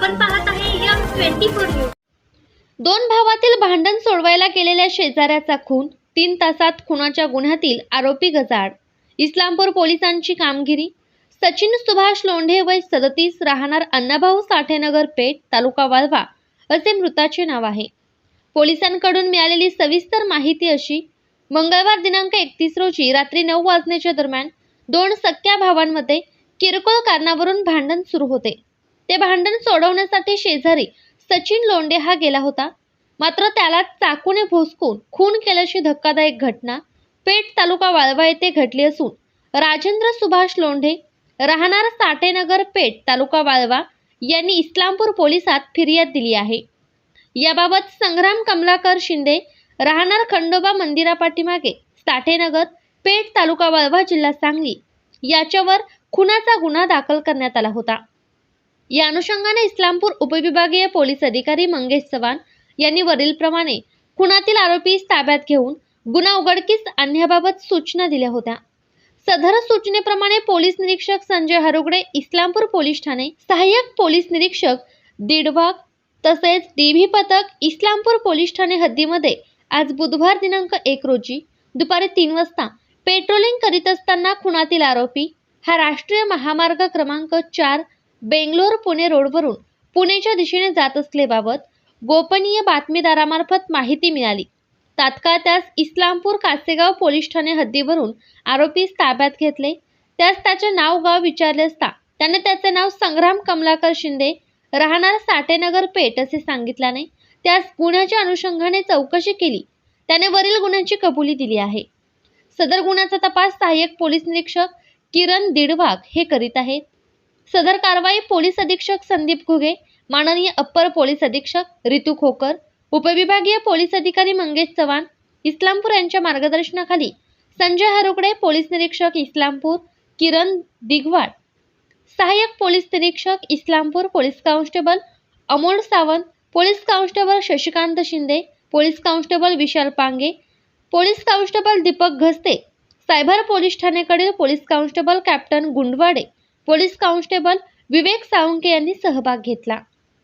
आपण पाहत आहे यम ट्वेंटी फोर न्यूज. दोन भावातील भांडण सोडवायला गेलेल्या शेजाऱ्याचा खून तीन तासात खुनाच्या गुन्ह्यातील आरोपी गजाड इस्लामपूर पोलिसांची कामगिरी. सचिन सुभाष लोंढे वय सदतीस राहणार अण्णाभाऊ साठेनगर पेठ तालुका वाळवा असे मृताचे नाव आहे. पोलिसांकडून मिळालेली सविस्तर माहिती अशी मंगळवार दिनांक एकतीस रोजी रात्री नऊ वाजण्याच्या दरम्यान दोन सख्या भावांमध्ये किरकोळ कारणावरून भांडण सुरू होते. ते भांडण सोडवण्यासाठी शेजारी सचिन लोंढे हा गेला होता. मात्र त्याला चाकूने भोसकून खून केल्याची धक्कादायक घटना पेठ तालुका वाळवा येथे घडली असून राजेंद्र सुभाष लोंढे राहणार साठेनगर पेठ तालुका वाळवा यांनी इस्लामपूर पोलिसात फिर्याद दिली आहे. याबाबत संग्राम कमलाकर शिंदे राहणार खंडोबा मंदिरापाठीमागे साठेनगर पेठ तालुका वाळवा जिल्हा सांगली याच्यावर खुनाचा गुन्हा दाखल करण्यात आला होता. या अनुषंगाने इस्लामपूर उपविभागीय पोलीस अधिकारी मंगेश चव्हाण यांनी वरीलप्रमाणे खुनातील आरोपी ताब्यात घेऊन गुन्हा उघडकीस आणण्याबाबत सूचना दिल्या होत्या. सदर सूचनेप्रमाणे पोलीस निरीक्षक संजय हरुगडे इस्लामपूर पोलीस ठाणे सहाय्यक पोलीस निरीक्षक दिडवाग तसेच डीव्ही पथक इस्लामपूर पोलीस ठाणे हद्दीमध्ये आज बुधवार दिनांक एक रोजी दुपारी तीन वाजता पेट्रोलिंग करीत असताना खुनातील आरोपी हा राष्ट्रीय महामार्ग क्रमांक चार बेंगलोर पुणे रोडवरून पुणेच्या दिशेने जात असल्याबाबत गोपनीय बातमीदारामार्फत माहिती मिळाली. तात्काळ त्यास इस्लामपूर कासेगाव पोलीस ठाणे हद्दीवरून आरोपीस ताब्यात घेतले. त्यास त्याचे नाव गाव विचारले असता त्याने त्याचे नाव संग्राम कमलाकर शिंदे राहणार साठेनगर पेठ असे सांगितल्याने त्यास गुन्ह्याच्या अनुषंगाने चौकशी केली. त्याने वरील गुन्ह्याची कबुली दिली आहे. सदर गुन्ह्याचा तपास सहाय्यक पोलीस निरीक्षक किरण दिडवाग हे करीत आहेत. सदर कारवाई पोलीस अधीक्षक संदीप घुगे माननीय अप्पर पोलीस अधीक्षक रितू खोकर उपविभागीय पोलीस अधिकारी मंगेश चव्हाण इस्लामपूर यांच्या मार्गदर्शनाखाली संजय हरुकडे पोलीस निरीक्षक इस्लामपूर किरण दिगवाड सहाय्यक पोलीस निरीक्षक Islampur police constable Amol Sawant police constable Shashikant Shinde police constable Vishal Pange police constable Deepak Ghaste cyber police ठाणेकडील police constable captain Gundwade police constable Vivek Salunke यांनी सहभाग घेतला.